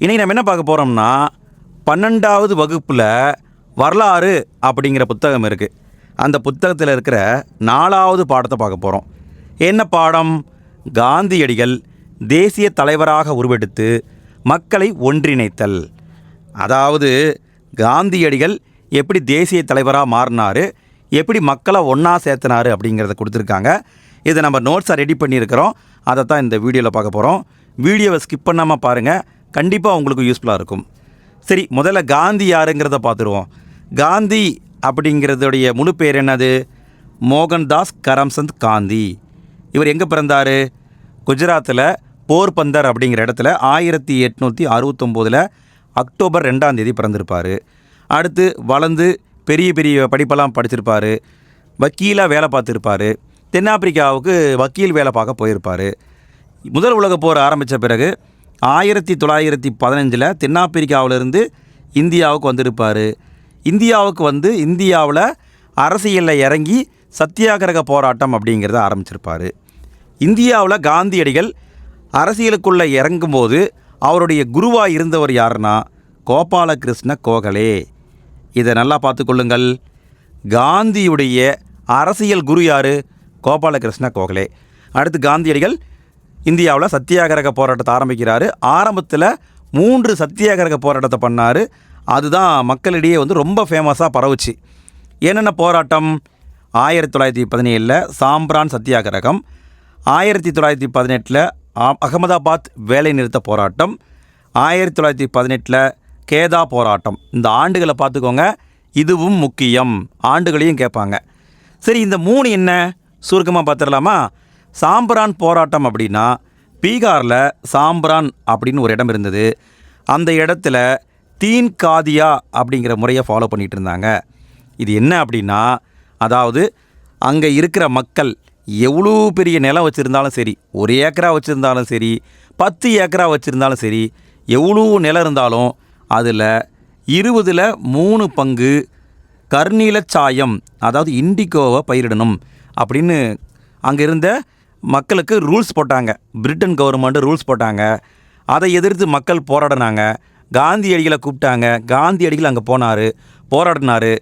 இன்றைக்கி நம்ம என்ன பார்க்க போகிறோம்னா பன்னெண்டாவது வகுப்பில் வரலாறு அப்படிங்கிற புத்தகம் இருக்குது அந்த புத்தகத்தில் இருக்கிற நாலாவது பாடத்தை பார்க்க போகிறோம் என்ன பாடம்? காந்தியடிகள் தேசிய தலைவராக உருவெடுத்து மக்களை ஒன்றிணைத்தல். அதாவது காந்தியடிகள் எப்படி தேசிய தலைவராக மாறினாரு எப்படி மக்களை ஒன்றா சேர்த்தினார் அப்படிங்கிறத கொடுத்துருக்காங்க. இதை நம்ம நோட்ஸாக ரெடி பண்ணியிருக்கிறோம். அதை தான் இந்த வீடியோவில் பார்க்க போகிறோம் வீடியோவை ஸ்கிப் பண்ணாமல் பாருங்கள் கண்டிப்பாக உங்களுக்கு யூஸ்ஃபுல்லாக இருக்கும். சரி முதல்ல காந்தி யாருங்கிறத பார்த்துருவோம். காந்தி அப்படிங்கிறதுடைய முழு பேர் என்னது? மோகன்தாஸ் கரம்சந்த் காந்தி. இவர் எங்கே பிறந்தார்? குஜராத்தில் போர்பந்தர் அப்படிங்கிற இடத்துல ஆயிரத்தி எட்நூற்றி அறுபத்தொம்போதில் அக்டோபர் ரெண்டாம் தேதி பிறந்திருப்பார். அடுத்து வளர்ந்து பெரிய பெரிய படிப்பெல்லாம் படிச்சிருப்பார். வக்கீலாக வேலை பார்த்துருப்பார். தென்னாப்பிரிக்காவுக்கு வக்கீல் வேலை பார்க்க போயிருப்பார். முதல் உலகப் போர் ஆரம்பித்த பிறகு ஆயிரத்தி தொள்ளாயிரத்தி பதினஞ்சில் தென்னாப்பிரிக்காவிலிருந்து இந்தியாவுக்கு வந்திருப்பார். இந்தியாவுக்கு வந்து இந்தியாவில் அரசியலில் இறங்கி சத்தியாகிரக போராட்டம் அப்படிங்கிறத ஆரம்பிச்சிருப்பார். இந்தியாவில் காந்தியடிகள் அரசியலுக்குள்ளே இறங்கும்போது அவருடைய குருவாக இருந்தவர் யாருன்னா கோபாலகிருஷ்ண கோகலே. இதை நல்லா பார்த்துக்கொள்ளுங்கள். காந்தியுடைய அரசியல் குரு யார்? கோபாலகிருஷ்ண கோகலே. அடுத்து காந்தியடிகள் இந்தியாவில் சத்தியாகிரக போராட்டத்தை ஆரம்பிக்கிறார். ஆரம்பத்தில் மூன்று சத்தியாகிரக போராட்டத்தை பண்ணார். அதுதான் மக்களிடையே வந்து ரொம்ப ஃபேமஸாக பரவுச்சு. என்னென்ன போராட்டம்? ஆயிரத்தி தொள்ளாயிரத்தி பதினேழில் சாம்பிரான் சத்தியாகிரகம் ஆயிரத்தி தொள்ளாயிரத்தி பதினெட்டில் அகமதாபாத் வேலை நிறுத்த போராட்டம் ஆயிரத்தி தொள்ளாயிரத்தி பதினெட்டில் கேதா போராட்டம். இந்த ஆண்டுகளை பார்த்துக்கோங்க இதுவும் முக்கியம். ஆண்டுகளையும் கேட்பாங்க. சரி இந்த மூணு என்ன? சுருக்கமாக பார்த்துடலாமா? சாம்பிரான் போராட்டம் அப்படின்னா பீகாரில் சாம்பிரான் அப்படின்னு ஒரு இடம் இருந்தது. அந்த இடத்துல தீன் காதியா அப்படிங்கிற முறையை ஃபாலோ பண்ணிகிட்டு இருந்தாங்க. இது என்ன அப்படின்னா அதாவது அங்கே இருக்கிற மக்கள் எவ்வளோ பெரிய நிலம் வச்சுருந்தாலும் சரி ஒரு ஏக்கரா வச்சுருந்தாலும் சரி பத்து ஏக்கரா வச்சுருந்தாலும் சரி எவ்வளோ நிலம் இருந்தாலும் அதில் இருபதில் மூணு பங்கு கர்நீல சாயம் அதாவது இண்டிகோவை பயிரிடணும் அப்படின்னு அங்கே இருந்த மக்களுக்கு ரூல்ஸ் போட்டாங்க. பிரிட்டன் கவர்மெண்ட் ரூல்ஸ் போட்டாங்க. அதை எதிர்த்து மக்கள் போராடினாங்க. காந்தியடிகளை கூப்பிட்டாங்க. காந்தியடிகள் அங்கே போனார் போராடினார்.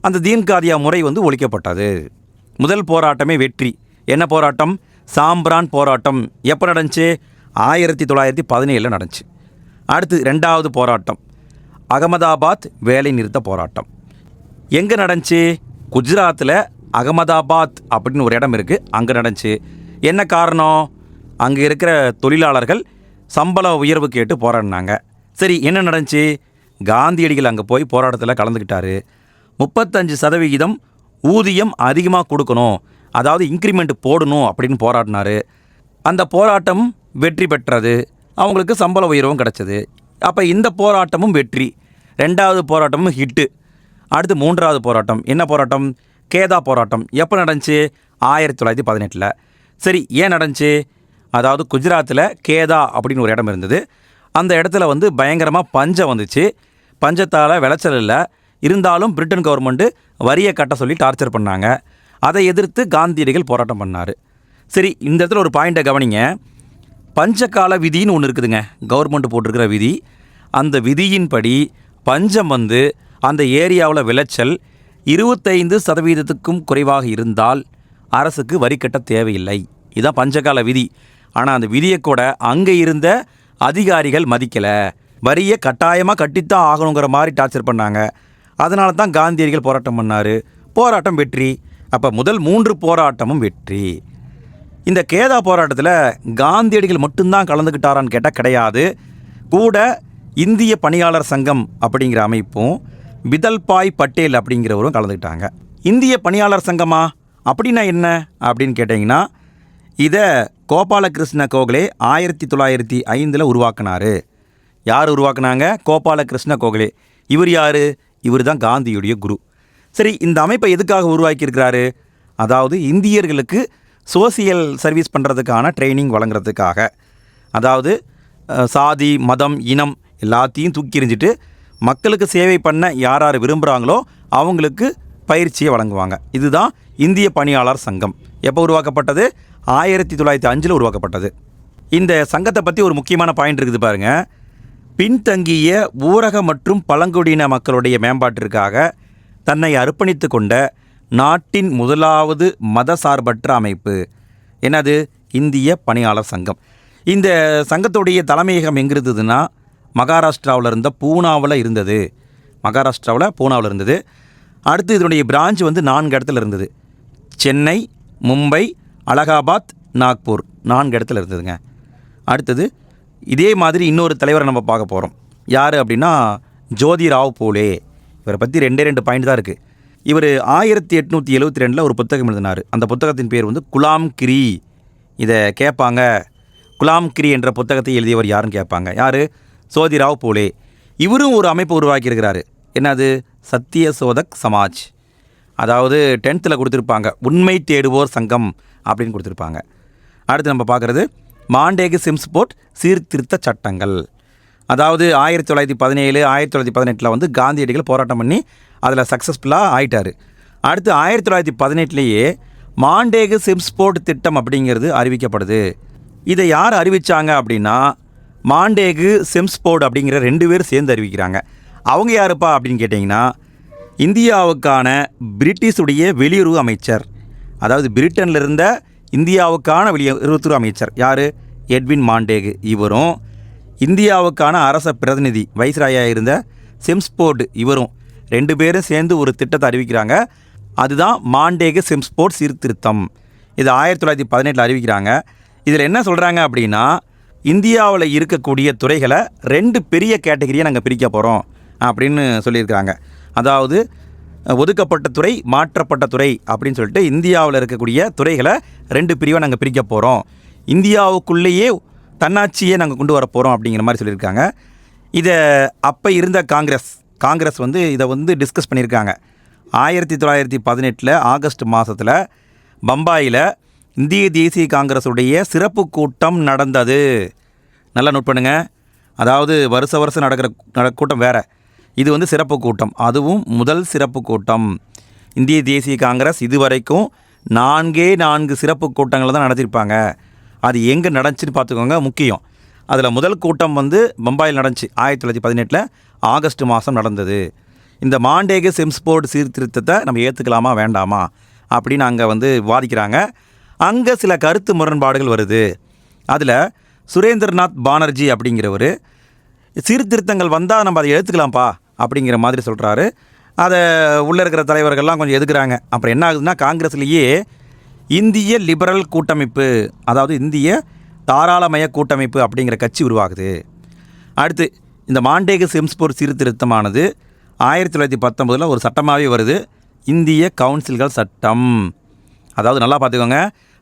அந்த தீன்காதியா முறை வந்து ஒழிக்கப்பட்டது. முதல் போராட்டமே வெற்றி. என்ன போராட்டம்? சாம்பிரான் போராட்டம். எப்போ நடந்துச்சு? ஆயிரத்தி தொள்ளாயிரத்தி பதினேழில் நடந்துச்சு. அடுத்து ரெண்டாவது போராட்டம். அகமதாபாத் வேலை நிறுத்த போராட்டம். எங்கே நடந்துச்சு? குஜராத்தில் அகமதாபாத் அப்படின்னு ஒரு இடம் இருக்குது அங்கே நடந்துச்சு. என்ன காரணம்? அங்கே இருக்கிற தொழிலாளர்கள் சம்பள உயர்வு கேட்டு போராடினாங்க. சரி என்ன நடந்துச்சு? காந்தியடிகள் அங்கே போய் போராட்டத்தில் கலந்துக்கிட்டாரு முப்பத்தஞ்சு சதவிகிதம் ஊதியம் அதிகமாக கொடுக்கணும். அதாவது இன்க்ரிமெண்ட் போடணும் அப்படின்னு போராடினாரு. அந்த போராட்டம் வெற்றி பெற்றது. அவங்களுக்கு சம்பள உயர்வும் கிடச்சிது. அப்போ இந்த போராட்டமும் வெற்றி. ரெண்டாவது போராட்டமும் ஹிட்டு. அடுத்து மூன்றாவது போராட்டம். என்ன போராட்டம்? கேதா போராட்டம். எப்போ நடந்துச்சு? ஆயிரத்தி தொள்ளாயிரத்தி பதினெட்டில். சரி ஏன் நடந்துச்சு? அதாவது குஜராத்தில் கேதா அப்படின்னு ஒரு இடம் இருந்தது. அந்த இடத்துல வந்து பயங்கரமாக பஞ்சம் வந்துச்சு. பஞ்சத்தால் விளைச்சல் இல்லை. இருந்தாலும் பிரிட்டன் கவர்மெண்ட்டு வரியை கட்ட சொல்லி டார்ச்சர் பண்ணாங்க. அதை எதிர்த்து காந்தியடிகள் போராட்டம் பண்ணார். சரி இந்த இடத்துல ஒரு பாயிண்ட்டை கவனிங்க. பஞ்சகால விதின்னு ஒன்று இருக்குதுங்க. கவர்மெண்ட் போட்டிருக்கிற விதி. அந்த விதியின்படி பஞ்சம் வந்து அந்த ஏரியாவில் விளைச்சல் இருபத்தைந்து சதவீதத்துக்கும் குறைவாக இருந்தால் அரசுக்கு வரி கட்ட தேவையில்லை. இதுதான் பஞ்சகால விதி. ஆனால் அந்த விதியை கூட அங்கே இருந்த அதிகாரிகள் மதிக்கலை. வரியை கட்டாயமாக கட்டித்தான் ஆகணுங்கிற மாதிரி டார்ச்சர் பண்ணாங்க. அதனால தான் காந்தியடிகள் போராட்டம் பண்ணார். போராட்டம் வெற்றி. அப்போ முதல் மூன்று போராட்டமும் வெற்றி. இந்த கேதா போராட்டத்தில் காந்தியடிகள் மட்டும்தான் கலந்துக்கிட்டாரான்னு கேட்டால் கிடையாது. கூட இந்திய பணியாளர் சங்கம் அப்படிங்கிற அமைப்பும் விதல்பாய் பட்டேல் அப்படிங்கிறவரும் கலந்துக்கிட்டாங்க இந்திய பணியாளர் சங்கமா? அப்படின்னா என்ன அப்படின்னு கேட்டிங்கன்னா இதை கோபாலகிருஷ்ண கோகலே ஆயிரத்தி தொள்ளாயிரத்தி ஐந்தில் உருவாக்குனாரு. யார் உருவாக்குனாங்க? கோபாலகிருஷ்ண கோகலே. இவர் யார்? இவர் தான் காந்தியுடைய குரு. சரி இந்த அமைப்பை எதுக்காக உருவாக்கியிருக்கிறாரு? அதாவது இந்தியர்களுக்கு சோசியல் சர்வீஸ் பண்ணுறதுக்கான ட்ரைனிங் வழங்குறதுக்காக. அதாவது சாதி மதம் இனம் எல்லாத்தையும் தூக்கி எறிஞ்சிட்டு மக்களுக்கு சேவை பண்ண யார் யார் விரும்புகிறாங்களோ அவங்களுக்கு பயிற்சியை வழங்குவாங்க. இதுதான் இந்திய பணியாளர் சங்கம். எப்போ உருவாக்கப்பட்டது? ஆயிரத்தி தொள்ளாயிரத்தி அஞ்சில் உருவாக்கப்பட்டது. இந்த சங்கத்தை பற்றி ஒரு முக்கியமான பாயிண்ட் இருக்குது பாருங்கள் பின்தங்கிய ஊரக மற்றும் பழங்குடியின மக்களுடைய மேம்பாட்டிற்காக தன்னை அர்ப்பணித்து கொண்ட நாட்டின் முதலாவது மதசார்பற்ற அமைப்பு. என்னது? இந்திய பணியாளர் சங்கம். இந்த சங்கத்துடைய தலைமையகம் எங்கே இருந்ததுன்னா மகாராஷ்டிராவில் இருந்த பூனாவில் இருந்தது. மகாராஷ்டிராவில் பூனாவில் இருந்தது. அடுத்து இதனுடைய பிரான்ச் வந்து நான்கு இடத்துல இருந்தது. சென்னை மும்பை அலகாபாத் நாக்பூர். நான்கு இடத்துல இருந்ததுங்க. அடுத்தது இதே மாதிரி இன்னொரு தலைவரை நம்ம பார்க்க போகிறோம் யார் அப்படின்னா ஜோதிராவ் போலே. இவரை பற்றி ரெண்டே ரெண்டு பாயிண்ட் தான் இருக்குது இவர் ஆயிரத்தி எட்நூற்றி எழுபத்தி ரெண்டில் ஒரு புத்தகம் எழுதினார். அந்த புத்தகத்தின் பேர் வந்து குலாம் கிரி. இதை கேட்பாங்க. குலாம் கிரி என்ற புத்தகத்தை எழுதியவர் யாருன்னு கேட்பாங்க. யார்? சோதிராவ் போலே. இவரும் ஒரு அமைப்பு உருவாக்கியிருக்கிறாரு. என்னது? சத்திய சோதக் சமாஜ். அதாவது டென்த்தில் கொடுத்துருப்பாங்க உண்மை தேடுவோர் சங்கம் அப்படின்னு கொடுத்துருப்பாங்க. அடுத்து நம்ம பார்க்குறது மாண்டேகு சிம்ஸ்போர்ட் சீர்திருத்த சட்டங்கள். அதாவது ஆயிரத்தி தொள்ளாயிரத்தி பதினேழு ஆயிரத்தி தொள்ளாயிரத்தி பதினெட்டில் வந்து காந்தியடிகள் போராட்டம் பண்ணி அதில் சக்ஸஸ்ஃபுல்லாக ஆயிட்டார். அடுத்து ஆயிரத்தி தொள்ளாயிரத்தி பதினெட்டுலேயே மாண்டேகு சிம்ஸ்போர்ட் திட்டம் அப்படிங்கிறது அறிவிக்கப்படுது. இதை யார் அறிவித்தாங்க அப்படின்னா மாண்டேகு சிம்ஸ்போர்ட் அப்படிங்கிற ரெண்டு பேர் சேர்ந்து அறிவிக்கிறாங்க. அவங்க யாருப்பா அப்படின்னு கேட்டிங்கன்னா இந்தியாவுக்கான பிரிட்டிஷுடைய வெளியுறவு அமைச்சர். அதாவது பிரிட்டனில் இருந்த இந்தியாவுக்கான வெளியுறவுத்துறை அமைச்சர். யார்? Edwin Montagu. இவரும் இந்தியாவுக்கான அரச பிரதிநிதி வைஸ்ராயாக இருந்த சிம்ஸ்போர்ட் இவரும் ரெண்டு பேரும் சேர்ந்து ஒரு திட்டத்தை அறிவிக்கிறாங்க. அதுதான் மாண்டேகு சிம்ஸ்போர்ட் சீர்திருத்தம். இது ஆயிரத்தி தொள்ளாயிரத்தி பதினெட்டில் அறிவிக்கிறாங்க. இதில் என்ன சொல்கிறாங்க அப்படின்னா இந்தியாவில் இருக்கக்கூடிய துறைகளை ரெண்டு பெரிய கேட்டகரியை நாங்கள் பிரிக்க போகிறோம் அப்படின்னு சொல்லியிருக்கிறாங்க. அதாவது ஒதுக்கப்பட்ட துறை மாற்றப்பட்ட துறை அப்படின்னு சொல்லிட்டு இந்தியாவில் இருக்கக்கூடிய துறைகளை ரெண்டு பிரிவாக நாங்கள் பிரிக்க போகிறோம் இந்தியாவுக்குள்ளேயே தன்னாட்சியே நாங்கள் கொண்டு வர போகிறோம் அப்படிங்கிற மாதிரி சொல்லியிருக்காங்க. இதை அப்போ இருந்த காங்கிரஸ் காங்கிரஸ் வந்து இதை வந்து டிஸ்கஸ் பண்ணியிருக்காங்க. ஆயிரத்தி தொள்ளாயிரத்தி பதினெட்டில் ஆகஸ்ட் மாதத்தில் பம்பாயில் இந்திய தேசிய காங்கிரஸுடைய சிறப்பு கூட்டம் நடந்தது. நல்லா நோட் பண்ணுங்கள் அதாவது வருஷ வருஷம் நடக்கிற நட கூட்டம் வேறு. இது வந்து சிறப்பு கூட்டம். அதுவும் முதல் சிறப்பு கூட்டம். இந்திய தேசிய காங்கிரஸ் இதுவரைக்கும் நான்கே நான்கு சிறப்பு கூட்டங்களை தான் நடத்தியிருப்பாங்க. அது எங்கே நடந்துச்சுன்னு பார்த்துக்கோங்க முக்கியம். அதில் முதல் கூட்டம் வந்து பம்பாயில் நடந்துச்சு ஆயிரத்தி தொள்ளாயிரத்தி பதினெட்டில் ஆகஸ்ட் மாதம் நடந்தது. இந்த மாண்டேக செம்ஸ்போர்டு சீர்திருத்தத்தை நம்ம ஏற்றுக்கலாமா வேண்டாமா? அப்படின்னு அங்கே வந்து வாதிக்கிறாங்க. அங்கே சில கருத்து முரண்பாடுகள் வருது. அதில் சுரேந்திரநாத் பானர்ஜி அப்படிங்கிறவர் சீர்திருத்தங்கள் வந்தால் நம்ம அதை எடுத்துக்கலாம்ப்பா. அப்படிங்கிற மாதிரி சொல்கிறாரு அதை உள்ளே இருக்கிற தலைவர்கள்லாம் கொஞ்சம் எதுக்குறாங்க? அப்புறம் என்ன ஆகுதுன்னா காங்கிரஸ்லேயே இந்திய லிபரல் கூட்டமைப்பு அதாவது இந்திய தாராளமய கூட்டமைப்பு அப்படிங்கிற கட்சி உருவாகுது. அடுத்து இந்த மாண்டேக செம்ஸ்போர் சீர்திருத்தமானது ஆயிரத்தி தொள்ளாயிரத்தி பத்தொம்போதில் ஒரு சட்டமாகவே வருது. இந்திய கவுன்சில்கள் சட்டம். அதாவது நல்லா பார்த்துக்கோங்க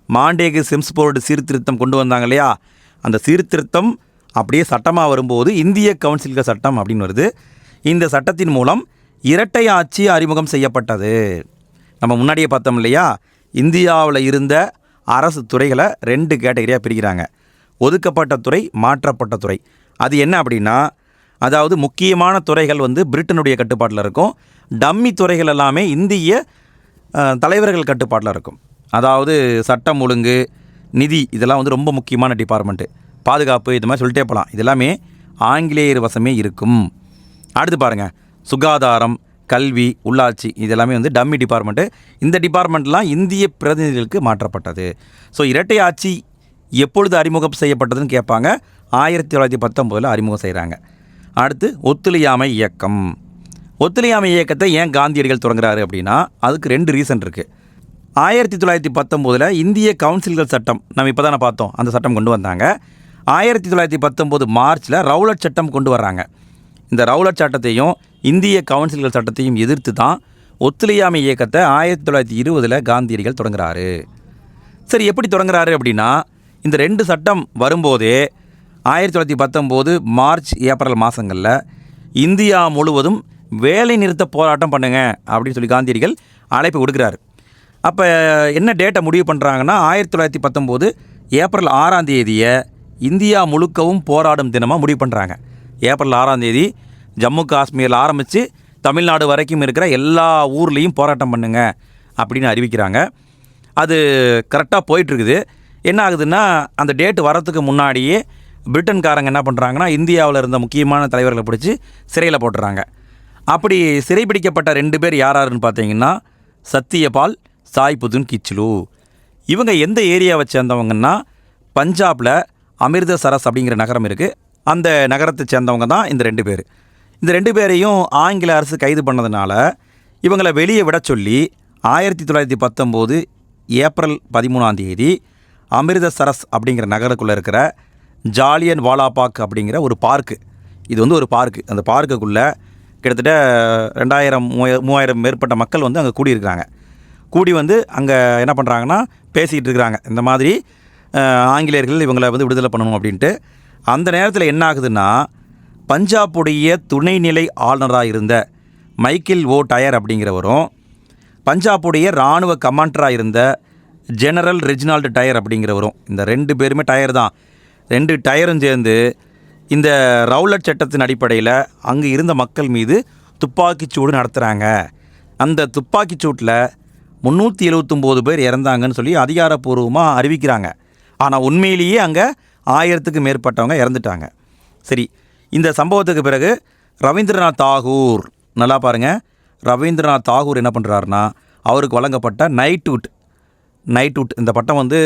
மாண்டேகு செம்ஸ்போர்டு சீர்திருத்தம் கொண்டு வந்தாங்க இல்லையா? அந்த சீர்திருத்தம் அப்படியே சட்டமாக வரும்போது இந்திய கவுன்சில்கள் சட்டம் அப்படின்னு வருது. இந்த சட்டத்தின் மூலம் இரட்டை ஆட்சி அறிமுகம் செய்யப்பட்டது. நம்ம முன்னாடியே பார்த்தோம் இல்லையா? இந்தியாவில் இருந்த அரசு துறைகளை ரெண்டு கேட்டகரியாக பிரிக்கிறாங்க. ஒதுக்கப்பட்ட துறை மாற்றப்பட்ட துறை. அது என்ன அப்படின்னா அதாவது முக்கியமான துறைகள் வந்து பிரிட்டனுடைய கட்டுப்பாட்டில் இருக்கும். டம்மி துறைகள் எல்லாமே இந்திய தலைவர்கள் கட்டுப்பாட்டில் இருக்கும். அதாவது சட்டம் ஒழுங்கு நிதி இதெல்லாம் வந்து ரொம்ப முக்கியமான டிபார்ட்மெண்ட்டு பாதுகாப்பு இது மாதிரி சொல்லிட்டே போகலாம் இதெல்லாமே ஆங்கிலேயர் வசமே இருக்கும். அடுத்து பாருங்கள் சுகாதாரம் கல்வி உள்ளாட்சி இதெல்லாமே வந்து டம்மி டிபார்ட்மெண்ட்டு இந்த டிபார்ட்மெண்ட்லாம் இந்திய பிரதிநிதிகளுக்கு மாற்றப்பட்டது. ஸோ இரட்டை ஆட்சி எப்பொழுது அறிமுகம் செய்யப்பட்டதுன்னு கேட்பாங்க. ஆயிரத்தி தொள்ளாயிரத்தி பத்தொம்போதில் அறிமுகம் செய்கிறாங்க அடுத்து ஒத்துழையாமை இயக்கம். ஒத்துழையாமை இயக்கத்தை ஏன் காந்தியடிகள் தொடங்குறாரு அப்படின்னா அதுக்கு ரெண்டு ரீசன் இருக்குது ஆயிரத்தி தொள்ளாயிரத்தி பத்தொம்போதில் இந்திய கவுன்சில்கள் சட்டம் நம்ம இப்போ தானே பார்த்தோம் அந்த சட்டம் கொண்டு வந்தாங்க. ஆயிரத்தி தொள்ளாயிரத்தி பத்தொம்போது மார்ச்சில் ரவுலட் சட்டம் கொண்டு வர்றாங்க. இந்த ரவுலட் சட்டத்தையும் இந்திய கவுன்சில்கள் சட்டத்தையும் எதிர்த்து தான் ஒத்துழையாமை இயக்கத்தை ஆயிரத்தி தொள்ளாயிரத்தி இருபதில் காந்தியடிகள் தொடங்குறாரு. சரி எப்படி தொடங்குறாரு அப்படின்னா இந்த ரெண்டு சட்டம் வரும்போதே ஆயிரத்தி தொள்ளாயிரத்தி பத்தொம்போது மார்ச் ஏப்ரல் மாதங்களில் இந்தியா முழுவதும் வேலை நிறுத்த போராட்டம் பண்ணுங்க அப்படின்னு சொல்லி காந்தியடிகள் அழைப்பு கொடுக்குறாரு. அப்போ என்ன டேட்டை முடிவு பண்ணுறாங்கன்னா ஆயிரத்தி தொள்ளாயிரத்தி பத்தொம்போது ஏப்ரல் ஆறாம் தேதியை இந்தியா முழுக்கவும் போராடும் தினமாக முடிவு பண்ணுறாங்க ஏப்ரல் ஆறாம் தேதி ஜம்மு காஷ்மீரில் ஆரம்பித்து தமிழ்நாடு வரைக்கும் இருக்கிற எல்லா ஊர்லேயும் போராட்டம் பண்ணுங்க அப்படின்னு அறிவிக்கிறாங்க. அது கரெக்டாக போயிட்டுருக்குது. என்ன ஆகுதுன்னா அந்த டேட் வரத்துக்கு முன்னாடியே பிரிட்டன்காரங்க என்ன பண்ணுறாங்கன்னா இந்தியாவில் இருந்த முக்கியமான தலைவர்களை பிடிச்சி சிறையில் போட்டுறாங்க. அப்படி சிறைபிடிக்கப்பட்ட ரெண்டு பேர் யார் யாருன்னு பார்த்தீங்கன்னா சத்தியபால் சாய் புதுன் கிச்லு. இவங்க எந்த ஏரியாவை சேர்ந்தவங்கன்னா பஞ்சாபில் அமிர்தசரஸ் அப்படிங்கிற நகரம் இருக்குது அந்த நகரத்தை சேர்ந்தவங்க தான் இந்த ரெண்டு பேர். இந்த ரெண்டு பேரையும் ஆங்கில அரசு கைது பண்ணதுனால இவங்களை வெளியே விட சொல்லி ஆயிரத்தி தொள்ளாயிரத்தி பத்தொம்போது ஏப்ரல் பதிமூணாம் தேதி அமிர்தசரஸ் அப்படிங்கிற நகருக்குள்ளே இருக்கிற ஜாலியன் வாலாபாக் அப்படிங்கிற ஒரு பார்க்கு. இது வந்து ஒரு பார்க்கு. அந்த பார்க்குக்குள்ளே கிட்டத்தட்ட ரெண்டாயிரம் மூவாயிரம் மூவாயிரம் மேற்பட்ட மக்கள் வந்து அங்கே கூடியிருக்கிறாங்க. கூடி வந்து அங்கே என்ன பண்ணுறாங்கன்னா பேசிக்கிட்டு இருக்கிறாங்க. இந்த மாதிரி ஆங்கிலேயர்கள் இவங்களை வந்து விடுதலை பண்ணணும் அப்படின்ட்டு அந்த நேரத்தில் என்ன ஆகுதுன்னா பஞ்சாபுடைய துணைநிலை ஆளுநராக இருந்த மைக்கேல் ஓ டயர் அப்படிங்கிறவரும் பஞ்சாபுடைய இராணுவ கமாண்டராக இருந்த ஜெனரல் ரெஜினால்டு டயர் அப்படிங்கிறவரும் இந்த ரெண்டு பேருமே டயர் தான். ரெண்டு டயரும் சேர்ந்து இந்த ரவுலட் சட்டத்தின் அடிப்படையில் அங்கே இருந்த மக்கள் மீது துப்பாக்கிச்சூடு நடத்துகிறாங்க அந்த துப்பாக்கிச் சூட்டில் முந்நூற்றி எழுவத்தொம்போது பேர் இறந்தாங்கன்னு சொல்லி அதிகாரப்பூர்வமாக அறிவிக்கிறாங்க. ஆனால் உண்மையிலேயே அங்கே ஆயிரத்துக்கு மேற்பட்டவங்க இறந்துட்டாங்க. சரி இந்த சம்பவத்துக்கு பிறகு ரவீந்திரநாத் தாகூர் நல்லா பாருங்கள் ரவீந்திரநாத் தாகூர் என்ன பண்ணுறாருனா அவருக்கு வழங்கப்பட்ட நைட்வுட் நைட்வுட் இந்த பட்டம் வந்து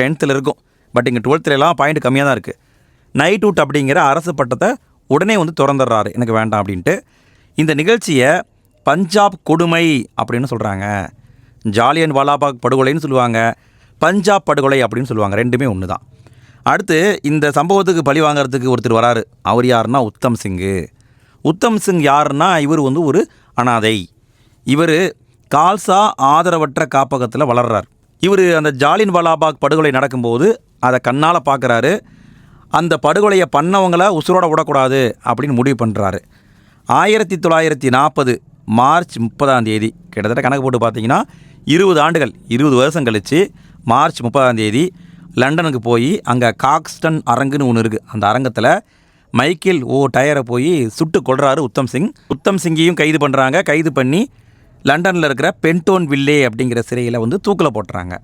டென்த்தில் இருக்கும். பட் இங்கே டுவெல்த்துலலாம் பாயிண்ட் கம்மியாக தான் இருக்குது நைட்வுட் அப்படிங்கிற அரசு பட்டத்தை உடனே வந்து திறந்துடுறாரு. எனக்கு வேண்டாம் அப்படின்ட்டு. இந்த நிகழ்ச்சியை பஞ்சாப் கொடுமை அப்படின்னு சொல்கிறாங்க ஜாலியன் வாலாபாக் படுகொலைன்னு சொல்லுவாங்க. பஞ்சாப் படுகொலை அப்படின்னு சொல்லுவாங்க. ரெண்டுமே ஒன்று தான் அடுத்து இந்த சம்பவத்துக்கு பழி வாங்குறதுக்கு ஒருத்தர் வராரு. அவர் யாருன்னா உத்தம் சிங்கு. உத்தம் சிங் யாருன்னா இவர் வந்து ஒரு அனாதை. இவர் கால்சா ஆதரவற்ற காப்பகத்தில் வளர்றார். இவர் அந்த ஜாலின் வாலாபாக் படுகொலை நடக்கும்போது அதை கண்ணால் பார்க்குறாரு அந்த படுகொலையை பண்ணவங்கள உசுரோட விடக்கூடாது அப்படின்னு முடிவு பண்ணுறாரு ஆயிரத்தி தொள்ளாயிரத்தி நாற்பது மார்ச் முப்பதாம் தேதி கிட்டத்தட்ட கணக்கு போட்டு பார்த்தீங்கன்னா இருபது ஆண்டுகள் இருபது வருஷம் கழித்து மார்ச் முப்பதாம் தேதி லண்டனுக்கு போய் அங்கே காக்ஸ்டன் அரங்குன்னு ஒன்று இருக்குது அந்த அரங்கத்தில் மைக்கேல் ஓ டயரை போய் சுட்டு கொள்கிறாரு உத்தம் சிங். உத்தம் சிங்கையும் கைது பண்ணுறாங்க கைது பண்ணி லண்டனில் இருக்கிற பென்டோன் வில்லே அப்படிங்கிற சிறையில் வந்து தூக்கில் போட்டுறாங்க.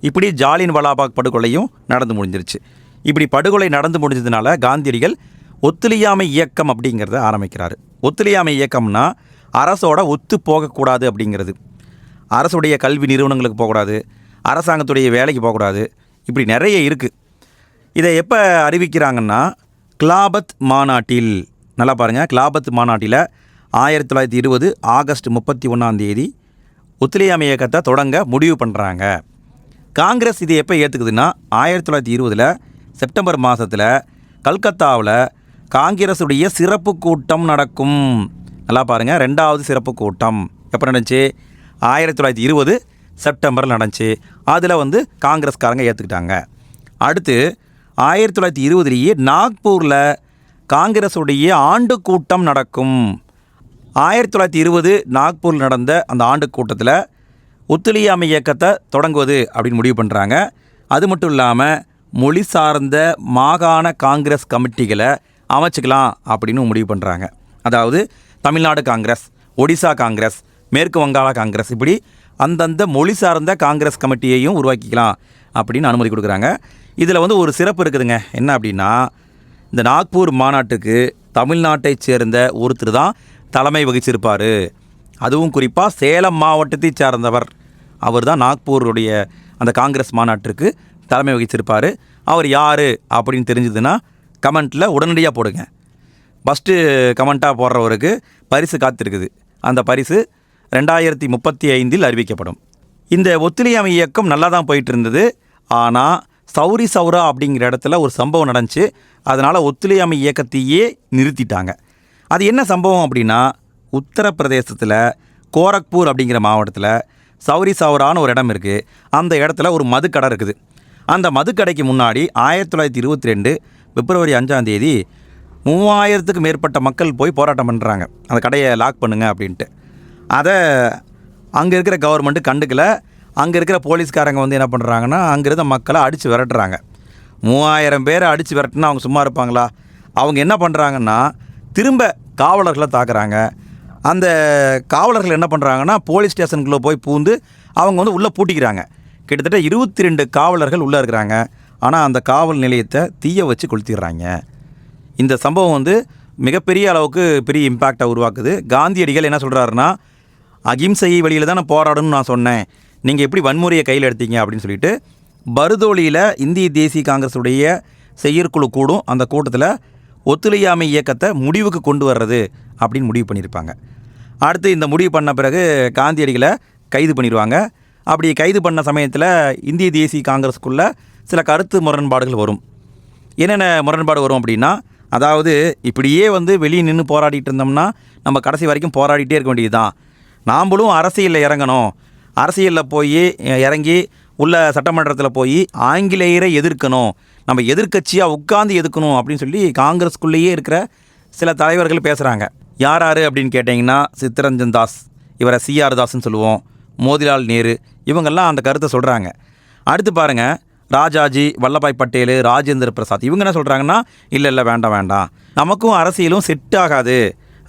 இப்படி ஜாலின் வலாபாக் படுகொலையும் நடந்து முடிஞ்சிருச்சு. இப்படி படுகொலை நடந்து முடிஞ்சதுனால காந்தியடிகள் ஒத்துழையாமை இயக்கம் அப்படிங்கிறத ஆரம்பிக்கிறாரு. ஒத்துழையாமை இயக்கம்னா அரசோட ஒத்து போகக்கூடாது அப்படிங்கிறது. அரசுடைய கல்வி நிறுவனங்களுக்கு போகக்கூடாது. அரசாங்கத்துடைய வேலைக்கு போகக்கூடாது. இப்படி நிறைய இருக்குது இதை எப்போ அறிவிக்கிறாங்கன்னா கிலாபத் மாநாட்டில். நல்லா பாருங்கள் கிலாபத் மாநாட்டில் ஆயிரத்தி தொள்ளாயிரத்தி இருபது ஆகஸ்ட் முப்பத்தி ஒன்றாம் தேதி ஒத்துழையாமை இயக்கத்தை தொடங்க முடிவு பண்ணுறாங்க காங்கிரஸ் இதை எப்போ ஏற்றுக்குதுன்னா ஆயிரத்தி தொள்ளாயிரத்தி இருபதில் செப்டம்பர் மாதத்தில் கல்கத்தாவில் காங்கிரஸுடைய சிறப்பு கூட்டம் நடக்கும். நல்லா பாருங்கள் ரெண்டாவது சிறப்பு கூட்டம். எப்போ நடந்துச்சு? ஆயிரத்தி தொள்ளாயிரத்தி இருபது செப்டம்பரில் நடந்துச்சு. அதில் வந்து காங்கிரஸ்காரங்க ஏற்றுக்கிட்டாங்க அடுத்து ஆயிரத்தி தொள்ளாயிரத்தி இருபதுலேயே நாக்பூரில் காங்கிரஸுடைய ஆண்டு கூட்டம் நடக்கும். ஆயிரத்தி தொள்ளாயிரத்தி இருபது நாக்பூரில் நடந்த அந்த ஆண்டு கூட்டத்தில் ஒத்துழையாமை இயக்கத்தை தொடங்குவது அப்படின்னு முடிவு பண்ணுறாங்க அது மட்டும் இல்லாமல் மொழி சார்ந்த மாகாண காங்கிரஸ் கமிட்டிகளை அமைச்சிக்கலாம் அப்படின்னு முடிவு பண்ணுறாங்க அதாவது தமிழ்நாடு காங்கிரஸ் ஒடிசா காங்கிரஸ் மேற்கு வங்காள காங்கிரஸ் இப்படி அந்தந்த மொழி சார்ந்த காங்கிரஸ் கமிட்டியையும் உருவாக்கிக்கலாம் அப்படின்னு அனுமதி கொடுக்குறாங்க. இதில் வந்து ஒரு சிறப்பு இருக்குதுங்க. என்ன அப்படின்னா இந்த நாக்பூர் மாநாட்டுக்கு தமிழ்நாட்டைச் சேர்ந்த ஒருத்தர் தான் தலைமை வகிச்சிருப்பார். அதுவும் குறிப்பாக சேலம் மாவட்டத்தைச் சார்ந்தவர். அவர் தான் நாக்பூருடைய அந்த காங்கிரஸ் மாநாட்டிற்கு தலைமை வகிச்சிருப்பார். அவர் யார் அப்படின்னு தெரிஞ்சதுன்னா கமெண்ட்டில் உடனடியாக போடுங்க. ஃபஸ்ட்டு கமெண்ட்டாக போடுறவருக்கு பரிசு காத்திருக்குது. அந்த பரிசு ரெண்டாயிரத்தி முப்பத்தி ஐந்தில் அறிவிக்கப்படும். இந்த ஒத்துழையாமை இயக்கம் நல்லா தான் போயிட்டு இருந்தது ஆனால் சௌரி சௌரா அப்படிங்கிற இடத்துல ஒரு சம்பவம் நடந்துச்சு. அதனால் ஒத்துழையாமை இயக்கத்தையே நிறுத்திட்டாங்க. அது என்ன சம்பவம் அப்படின்னா உத்தரப்பிரதேசத்தில் கோரக்பூர் அப்படிங்கிற மாவட்டத்தில் சௌரி சௌரான்னு ஒரு இடம் இருக்குது அந்த இடத்துல ஒரு மதுக்கடை இருக்குது. அந்த மதுக்கடைக்கு முன்னாடி ஆயிரத்தி தொள்ளாயிரத்தி இருபத்தி ரெண்டு பிப்ரவரி அஞ்சாம் தேதி மூவாயிரத்துக்கு மேற்பட்ட மக்கள் போய் போராட்டம் பண்ணுறாங்க அந்த கடையை லாக் பண்ணுங்க அப்படின்ட்டு. அதை அங்கே இருக்கிற கவர்மெண்ட்டு கண்டுக்கல. அங்கே இருக்கிற போலீஸ்காரங்க வந்து என்ன பண்ணுறாங்கன்னா அங்கே இருந்த மக்களை அடித்து விரட்டுறாங்க. மூவாயிரம் பேரை அடித்து விரட்டுனா அவங்க சும்மா இருப்பாங்களா? அவங்க என்ன பண்ணுறாங்கன்னா திரும்ப காவலர்களை தாக்குறாங்க. அந்த காவலர்கள் என்ன பண்ணுறாங்கன்னா போலீஸ் ஸ்டேஷனுக்குள்ளே போய் பூந்து அவங்க வந்து உள்ளே பூட்டிக்கிறாங்க. கிட்டத்தட்ட இருபத்தி ரெண்டு காவலர்கள் உள்ளே இருக்கிறாங்க. ஆனால் அந்த காவல் நிலையத்தை தீய வச்சு கொளுத்திடுறாங்க. இந்த சம்பவம் வந்து மிகப்பெரிய அளவுக்கு பெரிய இம்பேக்டை உருவாக்குது. காந்தியடிகள் என்ன சொல்கிறாருன்னா அகிம்சை வழியில் தான் நான் போராடணும்னு நான் சொன்னேன். நீங்கள் எப்படி வன்முறையை கையில் எடுத்தீங்க அப்படின்னு சொல்லிட்டு பருதோலியில் இந்திய தேசிய காங்கிரஸுடைய செயற்குழு கூடும் அந்த கூட்டத்தில் ஒத்துழையாமை இயக்கத்தை முடிவுக்கு கொண்டு வர்றது அப்படின்னு முடிவு பண்ணியிருப்பாங்க. அடுத்து இந்த முடிவு பண்ண பிறகு காந்தியடிகளை கைது பண்ணிடுவாங்க. அப்படி கைது பண்ண சமயத்தில் இந்திய தேசிய காங்கிரஸுக்குள்ள சில கருத்து முரண்பாடுகள் வரும். என்னென்ன முரண்பாடு வரும் அப்படின்னா அதாவது இப்படியே வந்து வெளியே நின்று போராடிட்டு இருந்தோம்னா நம்ம கடைசி வரைக்கும் போராடிட்டே இருக்க வேண்டியது தான் நாம்பளும் அரசியலில் இறங்கணும். அரசியலில் போய் இறங்கி உள்ள சட்டமன்றத்தில் போய் ஆங்கிலேயரை எதிர்க்கணும். நம்ம எதிர்க்கட்சியாக உட்கார்ந்து எதிர்க்கணும் அப்படின்னு சொல்லி காங்கிரஸ்குள்ளேயே இருக்கிற சில தலைவர்கள் பேசுகிறாங்க யார் யார் அப்படின்னு கேட்டிங்கன்னா சித்தரஞ்சன் தாஸ் இவரை சிஆர் தாஸ்ன்னு சொல்லுவோம் மோதிலால் நேரு இவங்கெல்லாம் அந்த கருத்தை சொல்கிறாங்க அடுத்து பாருங்கள் ராஜாஜி வல்லபாய் பட்டேல் ராஜேந்திர பிரசாத் இவங்க என்ன சொல்கிறாங்கன்னா இல்லை இல்லை வேண்டாம் வேண்டாம். நமக்கும் அரசியலும் செட் ஆகாது.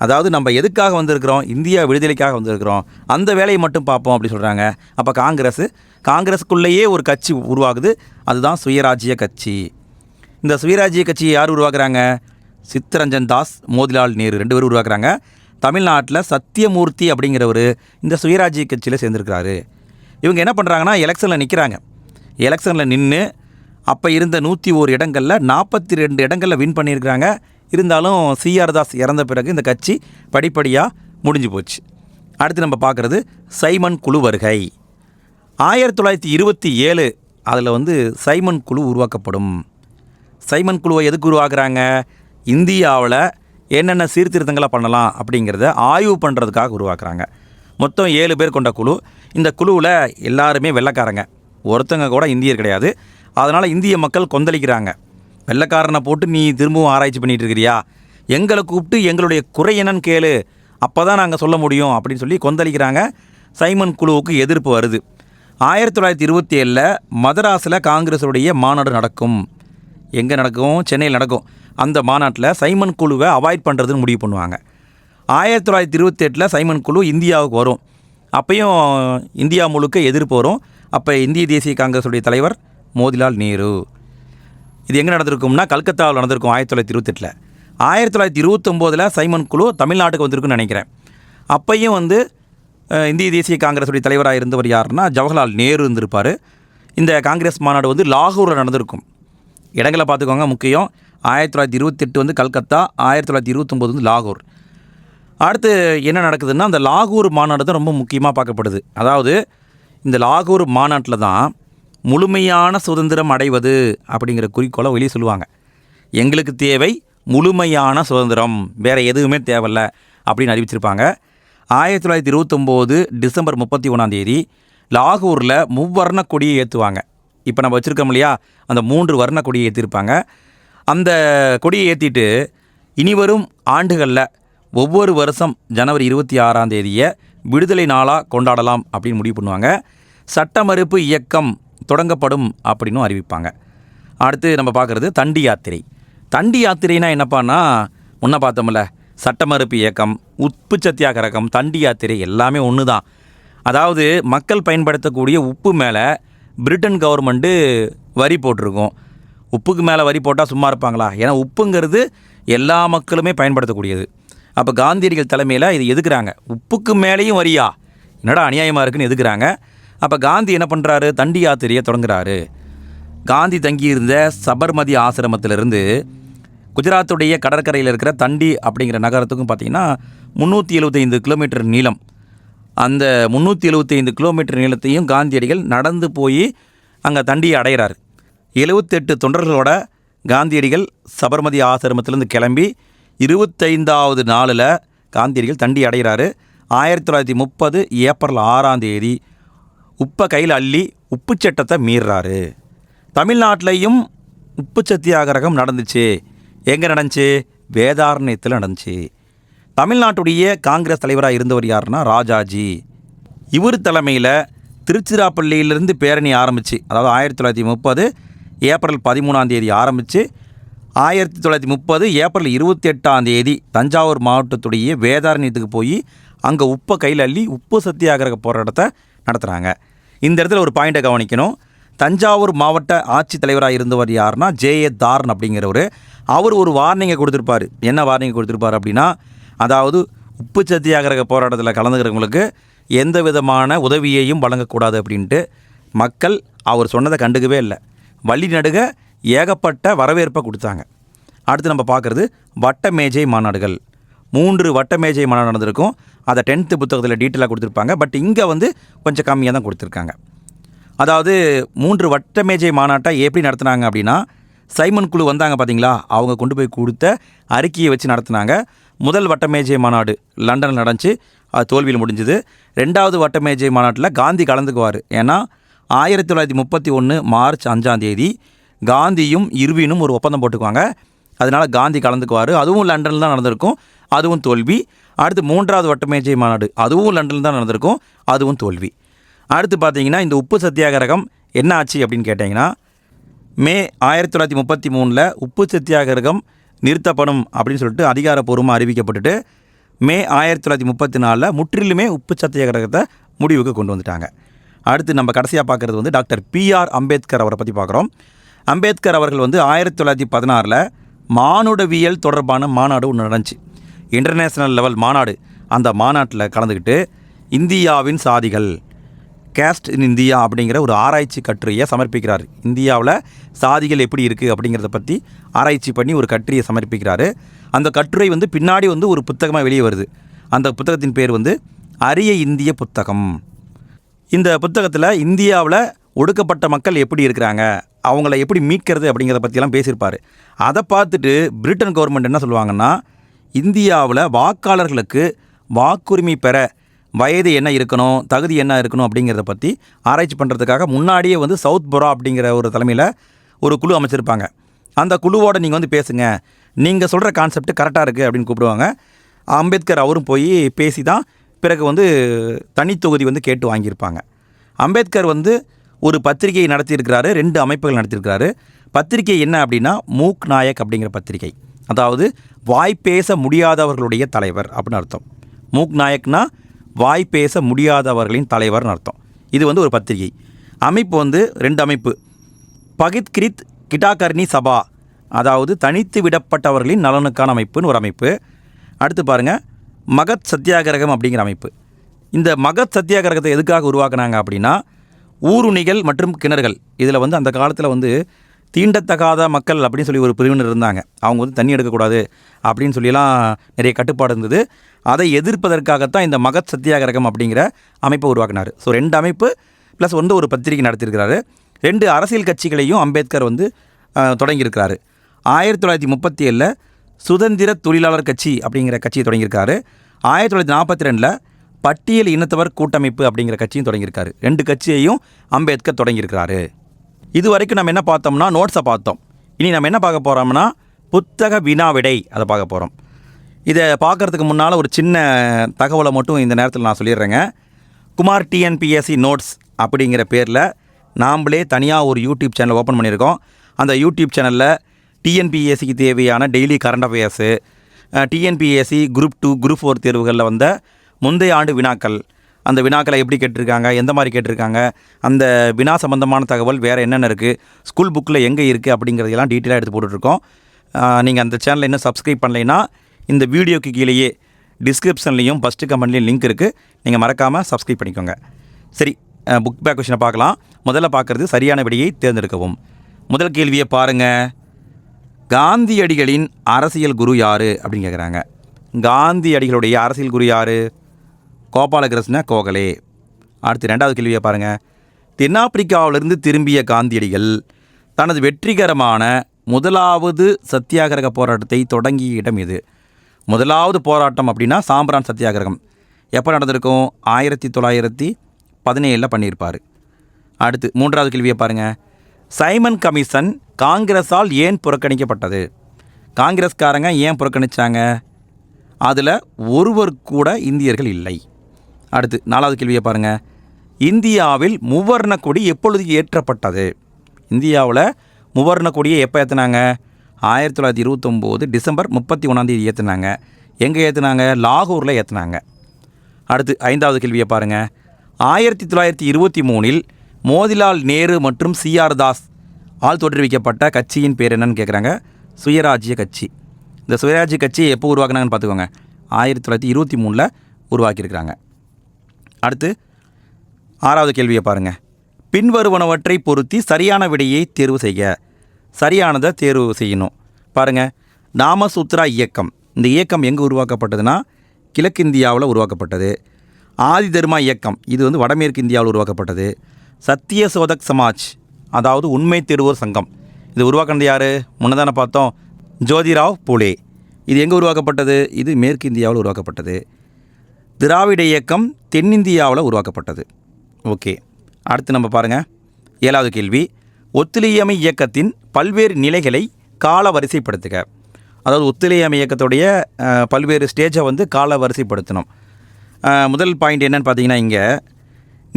அதாவது நம்ம எதுக்காக வந்திருக்கிறோம்? இந்தியா விடுதலைக்காக வந்திருக்கிறோம். அந்த வேலையை மட்டும் பார்ப்போம் அப்படி சொல்கிறாங்க அப்போ காங்கிரஸ் காங்கிரஸுக்குள்ளேயே ஒரு கட்சி உருவாகுது. அதுதான் சுயராஜ்ய கட்சி. இந்த சுயராஜ்ய கட்சியை யார் உருவாக்குறாங்க? சித்தரஞ்சன் தாஸ் மோதிலால் நேரு ரெண்டு பேரும் உருவாக்குறாங்க. தமிழ்நாட்டில் சத்தியமூர்த்தி அப்படிங்கிறவர் இந்த சுயராஜ்ய கட்சியில் சேர்ந்துருக்கிறாரு. இவங்க என்ன பண்ணுறாங்கன்னா எலெக்ஷனில் நிற்கிறாங்க எலெக்ஷனில் நின்று அப்போ இருந்த நூற்றி ஓர் இடங்களில் நாற்பத்தி ரெண்டு இடங்களில் வின் பண்ணியிருக்கிறாங்க. இருந்தாலும் சிஆர் தாஸ் இறந்த பிறகு இந்த கட்சி படிப்படியாக முடிஞ்சு போச்சு. அடுத்து நம்ம பார்க்குறது சைமன் குழு வருகை. ஆயிரத்தி தொள்ளாயிரத்தி இருபத்தி ஏழு அதில் வந்து சைமன் குழு உருவாக்கப்படும். சைமன் குழுவை எதுக்கு உருவாக்குறாங்க? இந்தியாவில் என்னென்ன சீர்திருத்தங்களை பண்ணலாம் அப்படிங்கிறத ஆய்வு பண்ணுறதுக்காக உருவாக்குறாங்க. மொத்தம் ஏழு பேர் கொண்ட குழு. இந்த குழுவில் எல்லாருமே வெள்ளைக்காரங்க. ஒருத்தங்க கூட இந்தியர் கிடையாது. அதனால் இந்திய மக்கள் கொந்தளிக்கிறாங்க. வெள்ளைக்காரனை போட்டு நீ திரும்பவும் ஆராய்ச்சி பண்ணிட்டு இருக்கிறியா? எங்களை கூப்பிட்டு எங்களுடைய குறை என்னன்னு கேளு. அப்போ தான் நாங்கள் சொல்ல முடியும் அப்படின்னு சொல்லி கொந்தளிக்கிறாங்க. சைமன் குழுவுக்கு எதிர்ப்பு வருது. ஆயிரத்தி தொள்ளாயிரத்தி இருபத்தி ஏழில் மதராஸில் காங்கிரஸுடைய மாநாடு நடக்கும். எங்கே நடக்கும்? சென்னையில் நடக்கும். அந்த மாநாட்டில் சைமன் குழுவை அவாய்ட் பண்ணுறதுன்னு முடிவு பண்ணுவாங்க. ஆயிரத்தி தொள்ளாயிரத்தி இருபத்தி எட்டில் சைமன் குழு இந்தியாவுக்கு வரும். அப்பையும் இந்தியா முழுக்க எதிர்ப்பு வரும். அப்போ இந்திய தேசிய காங்கிரஸுடைய தலைவர் மோதிலால் நேரு. இது எங்கே நடந்திருக்கும்னா கல்கத்தாவில் நடந்திருக்கும் ஆயிரத்தி தொள்ளாயிரத்தி இருபத்தெட்டில். ஆயிரத்தி தொள்ளாயிரத்தி இருபத்தொம்போதில் சைமன் குழு தமிழ்நாட்டுக்கு வந்திருக்குன்னு நினைக்கிறேன். அப்பையும் வந்து இந்திய தேசிய காங்கிரஸுடைய தலைவராக இருந்தவர் யாருன்னா ஜவஹர்லால் நேரு இருந்திருப்பார். இந்த காங்கிரஸ் மாநாடு வந்து லாகூரில் நடந்திருக்கும். இடங்களை பார்த்துக்கோங்க முக்கியம். ஆயிரத்தி தொள்ளாயிரத்தி இருபத்தெட்டு வந்து கல்கத்தா ஆயிரத்தி தொள்ளாயிரத்தி இருபத்தொம்போது வந்து லாகூர். அடுத்து என்ன நடக்குதுன்னா அந்த லாகூர் மாநாடு தான் ரொம்ப முக்கியமாக பார்க்கப்படுது. அதாவது இந்த லாகூர் மாநாட்டில் தான் முழுமையான சுதந்திரம் அடைவது அப்படிங்கிற குறிக்கோளை வெளியே சொல்லுவாங்க. எங்களுக்கு தேவை முழுமையான சுதந்திரம். வேறு எதுவுமே தேவையில்ல அப்படின்னு அறிவிச்சிருப்பாங்க. ஆயிரத்தி தொள்ளாயிரத்தி இருபத்தொம்போது டிசம்பர் முப்பத்தி ஒன்றாம் தேதி லாகூரில் முவ்வர்ண கொடியை ஏற்றுவாங்க இப்போ நம்ம வச்சுருக்கோம் இல்லையா? அந்த மூன்று வர்ண கொடியை ஏற்றிருப்பாங்க அந்த கொடியை ஏற்றிட்டு இனிவரும் ஆண்டுகளில் ஒவ்வொரு வருஷம் ஜனவரி இருபத்தி ஆறாம் தேதியை விடுதலை நாளாக கொண்டாடலாம் அப்படின்னு முடிவு பண்ணுவாங்க. சட்ட மறுப்பு இயக்கம் தொடங்கப்படும் அப்படின்னும் அறிவிப்பாங்க. அடுத்து நம்ம பார்க்குறது தண்டி யாத்திரை. தண்டி யாத்திரைனா என்னப்பான்னா முன்ன பார்த்தோம்ல சட்ட மறுப்பு இயக்கம் உப்பு சத்தியாகிரகம் தண்டி யாத்திரை எல்லாமே ஒன்று தான் அதாவது மக்கள் பயன்படுத்தக்கூடிய உப்பு மேலே பிரிட்டன் கவர்மெண்ட்டு வரி போட்டிருக்கும். உப்புக்கு மேலே வரி போட்டால் சும்மா இருப்பாங்களா? ஏன்னா உப்புங்கிறது எல்லா மக்களுமே பயன்படுத்தக்கூடியது. அப்போ காந்தியடிகள் தலைமையில் இது எதுக்குறாங்க? உப்புக்கு மேலேயும் வரியா? என்னடா அநியாயமாக இருக்குன்னு எதுக்குறாங்க? அப்போ காந்தி என்ன பண்ணுறாரு தண்டி யாத்திரையை தொடங்குறாரு. காந்தி தங்கியிருந்த சபர்மதி ஆசிரமத்திலிருந்து குஜராத்துடைய கடற்கரையில் இருக்கிற தண்டி அப்படிங்கிற நகரத்துக்கும் பார்த்தீங்கன்னா முந்நூற்றி எழுபத்தைந்து கிலோமீட்டர் நீளம். அந்த முந்நூற்றி எழுபத்தைந்து கிலோமீட்டர் நீளத்தையும் காந்தியடிகள் நடந்து போய் அங்கே தண்டியை அடைகிறார் எழுபத்தெட்டு தொண்டர்களோட காந்தியடிகள் சபர்மதி ஆசிரமத்திலேருந்து கிளம்பி இருபத்தைந்தாவது நாளில் காந்தியடிகள் தண்டி அடைகிறாரு ஆயிரத்தி தொள்ளாயிரத்தி முப்பது ஏப்ரல் ஆறாம் தேதி உப்பை கையில் அள்ளி உப்பு சட்டத்தை மீறுறாரு. தமிழ்நாட்டிலையும் உப்பு சத்தியாகிரகம் நடந்துச்சு. எங்கே நடந்துச்சு? வேதாரண்யத்தில் நடந்துச்சு. தமிழ்நாட்டுடைய காங்கிரஸ் தலைவராக இருந்தவர் யாருன்னா ராஜாஜி. இவர் தலைமையில் திருச்சிராப்பள்ளியிலிருந்து பேரணி ஆரம்பிச்சு அதாவது ஆயிரத்தி தொள்ளாயிரத்தி முப்பது ஏப்ரல் பதிமூணாம் தேதி ஆரம்பித்து ஆயிரத்தி தொள்ளாயிரத்தி முப்பது ஏப்ரல் இருபத்தி எட்டாம் தேதி தஞ்சாவூர் மாவட்டத்துடைய வேதாரண்யத்துக்கு போய் அங்கே உப்பை கையில் அள்ளி உப்பு சத்தியாகிரக போராட்டத்தை நடத்துகிறாங்க இந்த இடத்துல ஒரு பாயிண்ட்டை கவனிக்கணும். தஞ்சாவூர் மாவட்ட ஆட்சித்தலைவராக இருந்தவர் யாருன்னா ஜேஏ தாரன் அப்படிங்கிறவர். அவர் ஒரு வார்னிங்கை கொடுத்துருப்பார். என்ன வார்னிங் கொடுத்துருப்பார் அப்படின்னா அதாவது உப்பு சத்தியாகிரக போராட்டத்தில் கலந்துக்கிறவங்களுக்கு எந்த விதமான உதவியையும் வழங்கக்கூடாது அப்படின்ட்டு மக்கள் அவர் சொன்னதை கண்டுக்கவே இல்லை. வழி நடுக ஏகப்பட்ட வரவேற்பை கொடுத்தாங்க. அடுத்து நம்ம பார்க்குறது வட்ட மேஜை மாநாடுகள். மூன்று வட்டமேஜை மனம் மாநாடு நடந்திருக்கும். அதை டென்த்து புத்தகத்தில் டீட்டெயிலாக கொடுத்துருப்பாங்க. பட் இங்கே வந்து கொஞ்சம் கம்மியாக தான் கொடுத்துருக்காங்க. அதாவது மூன்று வட்டமேஜை மாநாட்டை எப்படி நடத்துனாங்க அப்படின்னா சைமன் குழு வந்தாங்க பார்த்தீங்களா அவங்க கொண்டு போய் கொடுத்த அறிக்கையை வச்சு நடத்துனாங்க. முதல் வட்டமேஜை மாநாடு லண்டனில் நடந்துச்சு. அது தோல்வியில் முடிஞ்சுது. ரெண்டாவது வட்டமேஜை மாநாட்டில் காந்தி கலந்துக்குவார். ஏன்னா ஆயிரத்தி தொள்ளாயிரத்தி முப்பத்தி ஒன்று மார்ச் அஞ்சாம் தேதி காந்தியும் இர்வினும் ஒரு ஒப்பந்தம் போட்டுக்குவாங்க. அதனால் காந்தி கலந்துக்குவார். அதுவும் லண்டனில் தான் நடந்திருக்கும். அதுவும் தோல்வி. அடுத்து மூன்றாவது வட்டமேஜை மாநாடு. அதுவும் லண்டனில் தான் நடந்திருக்கும். அதுவும் தோல்வி. அடுத்து பார்த்தீங்கன்னா இந்த உப்பு சத்தியாகிரகம் என்ன ஆச்சு அப்படின்னு கேட்டிங்கன்னா மே ஆயிரத்தி தொள்ளாயிரத்தி முப்பத்தி மூணில் உப்பு சத்தியாகிரகம் நிறுத்தப்படும் அப்படின்னு சொல்லிட்டு அதிகாரப்பூர்வமாக அறிவிக்கப்பட்டுட்டு மே ஆயிரத்தி தொள்ளாயிரத்தி முப்பத்தி நாலில் முற்றிலுமே உப்பு சத்தியாகிரகத்தை முடிவுக்கு கொண்டு வந்துட்டாங்க. அடுத்து நம்ம கடைசியாக பார்க்குறது வந்து டாக்டர் பிஆர் அம்பேத்கர் அவரை பற்றி பார்க்குறோம். அம்பேத்கர் அவர்கள் வந்து ஆயிரத்தி தொள்ளாயிரத்தி பதினாறில் மானுடவியல் தொடர்பான மாநாடு ஒன்று நடந்துச்சு. இன்டர்நேஷ்னல் லெவல் மாநாடு. அந்த மாநாட்டில் கலந்துக்கிட்டு இந்தியாவின் சாதிகள் கேஸ்ட் இன் இந்தியா அப்படிங்கிற ஒரு ஆராய்ச்சி கட்டுரையை சமர்ப்பிக்கிறார். இந்தியாவில் சாதிகள் எப்படி இருக்குது அப்படிங்கிறத பற்றி ஆராய்ச்சி பண்ணி ஒரு கட்டுரையை சமர்ப்பிக்கிறாரு. அந்த கட்டுரை வந்து பின்னாடி வந்து ஒரு புத்தகமாக வெளியே வருது. அந்த புத்தகத்தின் பேர் வந்து அரிய இந்திய புத்தகம். இந்த புத்தகத்தில் இந்தியாவில் ஒடுக்கப்பட்ட மக்கள் எப்படி இருக்கிறாங்க அவங்கள எப்படி மீட்கிறது அப்படிங்கிறத பற்றியெல்லாம் பேசியிருப்பார். அதை பார்த்துட்டு பிரிட்டன் கவர்மெண்ட் என்ன சொல்லுவாங்கன்னா இந்தியாவில் வாக்காளர்களுக்கு வாக்குரிமை பெற வயது என்ன இருக்கணும் தகுதி என்ன இருக்கணும் அப்படிங்கிறத பற்றி ஆராய்ச்சி பண்ணுறதுக்காக முன்னாடியே வந்து சவுத் புரா அப்படிங்கிற ஒரு தலைமையில் ஒரு குழு அமைச்சிருப்பாங்க. அந்த குழுவோடு நீங்கள் வந்து பேசுங்க. நீங்கள் சொல்கிற கான்செப்ட் கரெக்டாக இருக்குது அப்படின்னு கூப்பிடுவாங்க. அம்பேத்கர் அவரும் போய் பேசி தான் பிறகு வந்து தனித்தொகுதி வந்து கேட்டு வாங்கியிருப்பாங்க. அம்பேத்கர் வந்து ஒரு பத்திரிகையை நடத்தியிருக்கிறாரு ரெண்டு அமைப்புகள் நடத்தியிருக்கிறாரு. பத்திரிகை என்ன அப்படின்னா மூக் நாயக் அப்படிங்கிற பத்திரிகை. அதாவது வாய் பேச முடியாதவர்களுடைய தலைவர் அப்படின்னு அர்த்தம். மூக் நாயக்னா வாய் பேச முடியாதவர்களின் தலைவர்னு அர்த்தம். இது வந்து ஒரு பத்திரிகை. அமைப்பு வந்து ரெண்டு அமைப்பு. பகித்கிரித் கிட்டாகர்ணி சபா அதாவது தனித்து விடப்பட்டவர்களின் நலனுக்கான அமைப்புன்னு ஒரு அமைப்பு. அடுத்து பாருங்கள் மகத் சத்தியாகிரகம் அப்படிங்கிற அமைப்பு. இந்த மகத் சத்தியாகிரகத்தை எதுக்காக உருவாக்குனாங்க அப்படின்னா ஊருணிகள் மற்றும் கிணறுகள். இதில் வந்து அந்த காலத்தில் வந்து தீண்டத்தகாத மக்கள் அப்படின்னு சொல்லி ஒரு பிரிவினர் இருந்தாங்க. அவங்க வந்து தண்ணி எடுக்கக்கூடாது அப்படின்னு சொல்லிலாம் நிறைய கட்டுப்பாடு இருந்தது. அதை எதிர்ப்பதற்காகத்தான் இந்த மகத் சத்தியாகிரகம் அப்படிங்கிற அமைப்பை உருவாக்கினார். ஸோ ரெண்டு அமைப்பு ப்ளஸ் வந்து ஒரு பத்திரிகை நடத்தியிருக்கிறாரு. ரெண்டு அரசியல் கட்சிகளையும் அம்பேத்கர் வந்து தொடங்கியிருக்கிறாரு. ஆயிரத்தி தொள்ளாயிரத்தி முப்பத்தி ஏழில் சுதந்திர தொழிலாளர் கட்சி அப்படிங்கிற கட்சியை தொடங்கியிருக்காரு. ஆயிரத்தி தொள்ளாயிரத்தி நாற்பத்தி ரெண்டில் பட்டியல் இனத்தவர் கூட்டமைப்பு அப்படிங்கிற கட்சியும் தொடங்கியிருக்காரு. ரெண்டு கட்சியையும் அம்பேத்கர் தொடங்கியிருக்கிறாரு. இது வரைக்கும் நம்ம என்ன பார்த்தோம்னா நோட்ஸை பார்த்தோம். இனி நம்ம என்ன பார்க்க போகிறோம்னா புத்தக வினாவிடை அதை பார்க்க போகிறோம் இதை பார்க்கறதுக்கு முன்னால் ஒரு சின்ன தகவலை மட்டும் இந்த நேரத்தில் நான் சொல்லிடுறேங்க. குமார் டிஎன்பிஎஸ்சி நோட்ஸ் அப்படிங்கிற பேரில் நாம்ளே தனியாக ஒரு யூடியூப் சேனல் ஓப்பன் பண்ணியிருக்கோம். அந்த யூடியூப் சேனலில் டிஎன்பிஎஸ்சிக்கு தேவையான daily current affairs TNPSC group two group four தேர்வுகளில் வந்த முந்தைய ஆண்டு வினாக்கள் அந்த வினாக்களை எப்படி கேட்டிருக்காங்க எந்த மாதிரி கேட்டிருக்காங்க அந்த வினா சம்பந்தமான தகவல் வேறு என்னென்ன இருக்குது ஸ்கூல் புக்கில் எங்கே இருக்குது அப்படிங்கிறதெல்லாம் டீட்டெயிலாக எடுத்து போட்டுட்ருக்கோம். நீங்கள் அந்த சேனலை இன்னும் சப்ஸ்கிரைப் பண்ணலைன்னா இந்த வீடியோக்கு கீழேயே டிஸ்கிரிப்ஷன்லேயும் ஃபஸ்ட்டு கமெண்ட்லேயும் லிங்க் இருக்குது நீங்கள் மறக்காமல் சப்ஸ்கிரைப் பண்ணிக்கோங்க. சரி புக் பேக் கொஷினை பார்க்கலாம். முதல்ல பார்க்குறது சரியான விடையை தேர்ந்தெடுக்கவும். முதல் கேள்வியை பாருங்கள் காந்தியடிகளின் அரசியல் குரு யார்? அப்படின்னு கேட்குறாங்க காந்தியடிகளுடைய அரசியல் குரு யார்? கோபாலகிருஷ்ண கோகலே. அடுத்து ரெண்டாவது கேள்வியை பாருங்கள் தென்னாப்பிரிக்காவிலிருந்து திரும்பிய காந்தியடிகள் தனது வெற்றிகரமான முதலாவது சத்தியாகிரக போராட்டத்தை தொடங்கிய இடம் இது. முதலாவது போராட்டம் அப்படின்னா சாம்பிரான் சத்தியாகிரகம். எப்போ நடந்திருக்கும்? ஆயிரத்தி தொள்ளாயிரத்தி பதினேழில் பண்ணியிருப்பார். அடுத்து மூன்றாவது கேள்வியை பாருங்கள் சைமன் கமிஷன் காங்கிரஸால் ஏன் புறக்கணிக்கப்பட்டது? காங்கிரஸ்காரங்க ஏன் புறக்கணிச்சாங்க? அதில் ஒருவர் கூட இந்தியர்கள் இல்லை. அடுத்து நாலாவது கேள்வியை பாருங்கள் இந்தியாவில் முவர்ண கொடி எப்பொழுது ஏற்றப்பட்டது? இந்தியாவில் முவர்ண கொடியை எப்போ ஏற்றுனாங்க ஆயிரத்தி தொள்ளாயிரத்தி இருபத்தொம்போது டிசம்பர் முப்பத்தி ஒன்றாந்தேதி ஏற்றுனாங்க எங்கே ஏற்றுனாங்க லாகூரில் ஏற்றுனாங்க அடுத்து ஐந்தாவது கேள்வியை பாருங்கள் ஆயிரத்தி தொள்ளாயிரத்தி இருபத்தி மூணில் மோதிலால் நேரு மற்றும் சிஆர் தாஸ் ஆள் தோற்றுவிக்கப்பட்ட கட்சியின் பேர் என்னன்னு கேட்குறாங்க சுயராஜ்ய கட்சி. இந்த சுயராஜ்ய கட்சி எப்போ உருவாக்குனாங்கன்னு பார்த்துக்கோங்க. ஆயிரத்தி தொள்ளாயிரத்தி இருபத்தி மூணில் உருவாக்கியிருக்கிறாங்க. அடுத்து ஆறாவது கேள்வியை பாருங்கள் பின்வருவனவற்றை பொருத்தி சரியான விடையை தேர்வு செய்ய சரியானதை தேர்வு செய்யணும். பாருங்கள் நாமசூத்ரா இயக்கம். இந்த இயக்கம் எங்கே உருவாக்கப்பட்டதுன்னா கிழக்கிந்தியாவில் உருவாக்கப்பட்டது. ஆதி தர்மா இயக்கம் இது வந்து வடமேற்கு இந்தியாவில் உருவாக்கப்பட்டது. சத்திய சோதக் சமாஜ் அதாவது உண்மை தேடுவோர் சங்கம். இது உருவாக்கினது யார்? முன்னதான பார்த்தோம் ஜோதிராவ் பூலே. இது எங்கே உருவாக்கப்பட்டது? இது மேற்கு இந்தியாவில் உருவாக்கப்பட்டது. திராவிட இயக்கம் தென்னிந்தியாவில் உருவாக்கப்பட்டது. ஓகே அடுத்து நம்ம பாருங்கள் ஏழாவது கேள்வி ஒத்துழையாமை இயக்கத்தின் பல்வேறு நிலைகளை கால வரிசைப்படுத்துக அதாவது ஒத்துழையாமை இயக்கத்துடைய பல்வேறு ஸ்டேஜை வந்து கால வரிசைப்படுத்தணும் முதல் பாயிண்ட் என்னன்னு பார்த்தீங்கன்னா இங்கே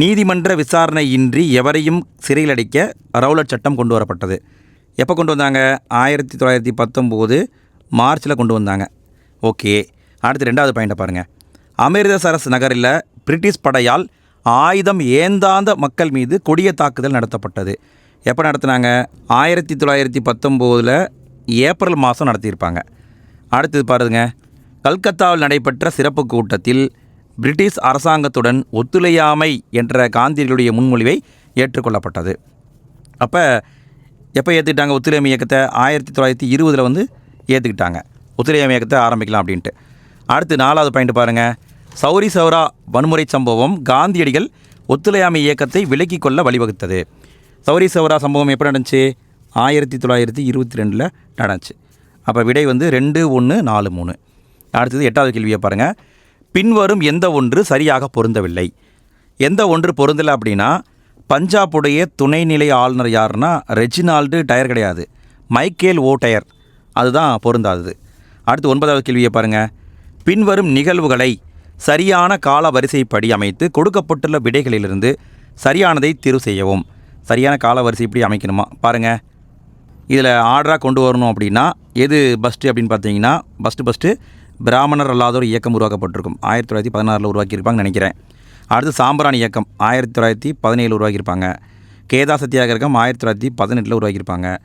நீதிமன்ற விசாரணையின்றி எவரையும் சிறையில் அடைக்க ரவுலட் சட்டம் கொண்டு வரப்பட்டது. எப்போ கொண்டு வந்தாங்க? ஆயிரத்தி தொள்ளாயிரத்தி பத்தொம்போது மார்ச்சில் கொண்டு வந்தாங்க. ஓகே அடுத்து ரெண்டாவது பாயிண்ட்டை பாருங்கள் அமிர்தசரஸ் நகரில் பிரிட்டிஷ் படையால் ஆயுதம் ஏந்தாந்த மக்கள் மீது கொடிய தாக்குதல் நடத்தப்பட்டது. எப்போ நடத்துனாங்க? ஆயிரத்தி தொள்ளாயிரத்தி பத்தொம்போதில் ஏப்ரல் மாதம் நடத்தியிருப்பாங்க. அடுத்தது பாருங்க. கல்கத்தாவில் நடைபெற்ற சிறப்பு கூட்டத்தில் பிரிட்டிஷ் அரசாங்கத்துடன் ஒத்துழையாமை என்ற காந்தியர்களுடைய முன்மொழிவை ஏற்றுக்கொள்ளப்பட்டது. அப்போ எப்போ ஏற்றுக்கிட்டாங்க ஒத்துழையாமை இயக்கத்தை ஆயிரத்தி தொள்ளாயிரத்தி இருபதில் வந்து ஏற்றுக்கிட்டாங்க ஒத்துழையாமை இயக்கத்தை ஆரம்பிக்கலாம் அப்படின்ட்டு. அடுத்து நாலாவது பாயிண்ட் பாருங்கள் சௌரி சௌரா வன்முறை சம்பவம் காந்தியடிகள் ஒத்துழையாமை இயக்கத்தை விலக்கிக் கொள்ள வழிவகுத்தது. சௌரி சௌரா சம்பவம் எப்போ நடந்துச்சு? ஆயிரத்தி தொள்ளாயிரத்தி இருபத்தி ரெண்டில் நடந்துச்சு. அப்போ விடை வந்து ரெண்டு ஒன்று நாலு மூணு. அடுத்தது எட்டாவது கேள்வியை பாருங்கள் பின்வரும் எந்த ஒன்று சரியாக பொருந்தவில்லை. எந்த ஒன்று பொருந்தலை அப்படின்னா பஞ்சாபுடைய துணைநிலை ஆளுநர் யாருன்னா ரெஜினால்டு டயர் கிடையாது. Michael O'Dwyer. அதுதான் பொருந்தாதது. அடுத்து ஒன்பதாவது கேள்வியை பாருங்கள் பின்வரும் நிகழ்வுகளை சரியான கால வரிசைப்படி அமைத்து கொடுக்கப்பட்டுள்ள விடைகளிலிருந்து சரியானதை தேர்வு செய்யவும். சரியான கால வரிசைப்படி அமைக்கணுமா? பாருங்கள் இதில் ஆர்டராக கொண்டு வரணும் அப்படின்னா எது பஸ்ட்டு அப்படின்னு பார்த்தீங்கன்னா ஃபஸ்ட்டு ஃபஸ்ட்டு பிராமணர் அல்லாதோர் ஒரு இயக்கம் உருவாக்கப்பட்டிருக்கும். ஆயிரத்தி தொள்ளாயிரத்தி பதினாறில் உருவாக்கியிருப்பாங்கன்னு நினைக்கிறேன். அடுத்து சாம்பிராணி இயக்கம் ஆயிரத்தி தொள்ளாயிரத்தி பதினேழு உருவாக்கியிருப்பாங்க. கேதா சத்தியாகிரகம் ஆயிரத்தி தொள்ளாயிரத்தி பதினெட்டில் உருவாக்கியிருப்பாங்க.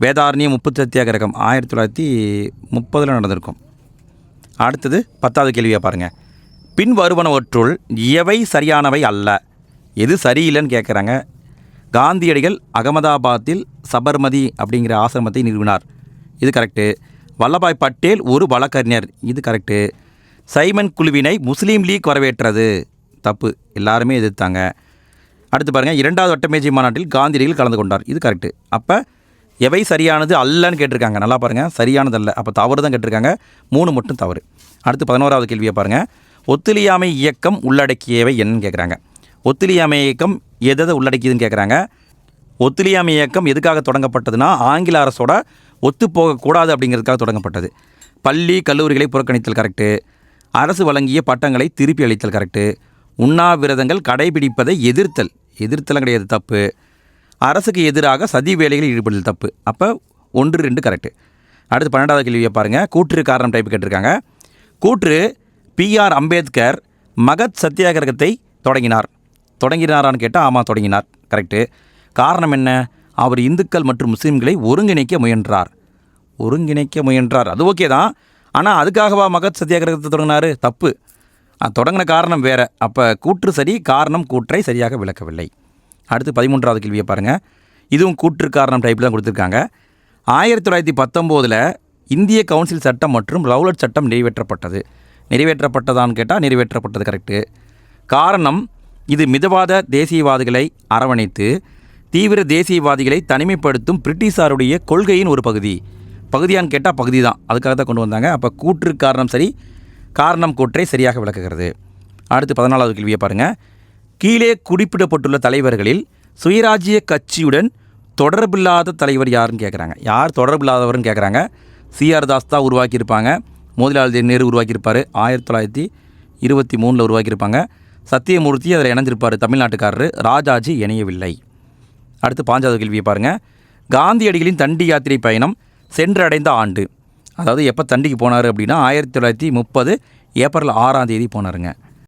வேதாரண்யம் முப்பு சத்தியாகிரகம் ஆயிரத்தி தொள்ளாயிரத்தி முப்பதில் நடந்திருக்கும். அடுத்தது பத்தாவது கேள்வியாக பாருங்கள் பின் வருவனவற்றுள் எவை சரியானவை அல்ல? எது சரியில்லைன்னு கேட்குறாங்க காந்தியடிகள் அகமதாபாத்தில் சபர்மதி அப்படிங்கிற ஆசிரமத்தை நிறுவினார். இது கரெக்டு வல்லபாய் பட்டேல் ஒரு வழக்கறிஞர். இது கரெக்டு சைமன் குழுவினை முஸ்லீம் லீக் வரவேற்றது. தப்பு. எல்லாருமே எதிர்த்தாங்க. அடுத்து பாருங்கள் இரண்டாவது வட்டமேஜை மாநாட்டில் காந்தியடிகள் கலந்து கொண்டார். இது கரெக்டு அப்போ எவை சரியானது அல்லன்னு கேட்டிருக்காங்க. நல்லா பாருங்கள் சரியானது அல்ல. அப்போ தவறு தான் கேட்டிருக்காங்க. மூணு மட்டும் தவறு. அடுத்து பதினோராவது கேள்வியை பாருங்கள் ஒத்துழையாமை இயக்கம் உள்ளடக்கியவை என்னன்னு கேட்குறாங்க ஒத்துழையாமை இயக்கம் எதை உள்ளடக்கியதுன்னு கேட்குறாங்க ஒத்துழையாமை இயக்கம் எதுக்காக தொடங்கப்பட்டதுன்னா ஆங்கில அரசோட ஒத்து போகக்கூடாது அப்படிங்கிறதுக்காக தொடங்கப்பட்டது. பள்ளி கல்லூரிகளை புறக்கணித்தல் கரெக்டு அரசு வழங்கிய பட்டங்களை திருப்பி அளித்தல் கரெக்டு உண்ணாவிரதங்கள் கடைபிடிப்பதை எதிர்த்தல். எதிர்த்தலும் கிடையாது தப்பு. அரசுக்கு எதிராக சதி வேலைகளில் ஈடுபடுதல் தப்பு. அப்போ ஒன்று ரெண்டு கரெக்டு அடுத்து பன்னெண்டாவது கேள்வியை பாருங்கள் கூற்று காரணம் டைப் கேட்டிருக்காங்க. கூற்று பிஆர் அம்பேத்கர் மகத் சத்தியாகிரகத்தை தொடங்கினார். தொடங்கினாரான்னு கேட்டால் ஆமாம் தொடங்கினார். கரெக்டு காரணம் என்ன? அவர் இந்துக்கள் மற்றும் முஸ்லீம்களை ஒருங்கிணைக்க முயன்றார். ஒருங்கிணைக்க முயன்றார். அது ஓகே தான். ஆனால் அதுக்காகவா மகத் சத்தியாகிரகத்தை தொடங்கினார்? தப்பு. தொடங்கின காரணம் வேறு. அப்போ கூற்று சரி காரணம் கூற்றை சரியாக விளக்கவில்லை. அடுத்து பதிமூன்றாவது கேள்வியை பாருங்கள் இதுவும் கூற்று காரணம் டைப்பில் தான் கொடுத்துருக்காங்க. ஆயிரத்தி தொள்ளாயிரத்தி பத்தொம்போதில் இந்திய கவுன்சில் சட்டம் மற்றும் ரவுலட் சட்டம் நிறைவேற்றப்பட்டது. நிறைவேற்றப்பட்டதான்னு கேட்டால் நிறைவேற்றப்பட்டது கரெக்டு காரணம் இது மிதவாத தேசியவாதிகளை அரவணைத்து தீவிர தேசியவாதிகளை தனிமைப்படுத்தும் பிரிட்டிஷாருடைய கொள்கையின் ஒரு பகுதி. பகுதியான்னு கேட்டால் பகுதி தான் அதுக்காக தான் கொண்டு வந்தாங்க. அப்போ கூற்று காரணம் சரி காரணம் கூற்றை சரியாக விளக்குகிறது. அடுத்து பதினாலாவது கேள்வியை பாருங்கள் கீழே குறிப்பிடப்பட்டுள்ள தலைவர்களில் சுயராஜ்ய கட்சியுடன் தொடர்பில்லாத தலைவர் யாருன்னு கேட்குறாங்க யார்? தொடர்பில்லாதவர்னு கேட்குறாங்க சிஆர் தாஸ் தான் உருவாக்கியிருப்பாங்க. மோதிலால் நேரு உருவாக்கியிருப்பார். ஆயிரத்தி தொள்ளாயிரத்தி இருபத்தி மூணில் உருவாக்கியிருப்பாங்க. சத்தியமூர்த்தி அதில் இணைஞ்சிருப்பார் தமிழ்நாட்டுக்காரரு. ராஜாஜி இணையவில்லை. அடுத்து பாஞ்சாவது கேள்வியை பாருங்கள் காந்தியடிகளின் தண்டி யாத்திரை பயணம் சென்றடைந்த ஆண்டு. அதாவது எப்போ தண்டிக்கு போனார் அப்படின்னா ஆயிரத்தி தொள்ளாயிரத்தி முப்பது ஏப்ரல் ஆறாம் தேதி போனாருங்க.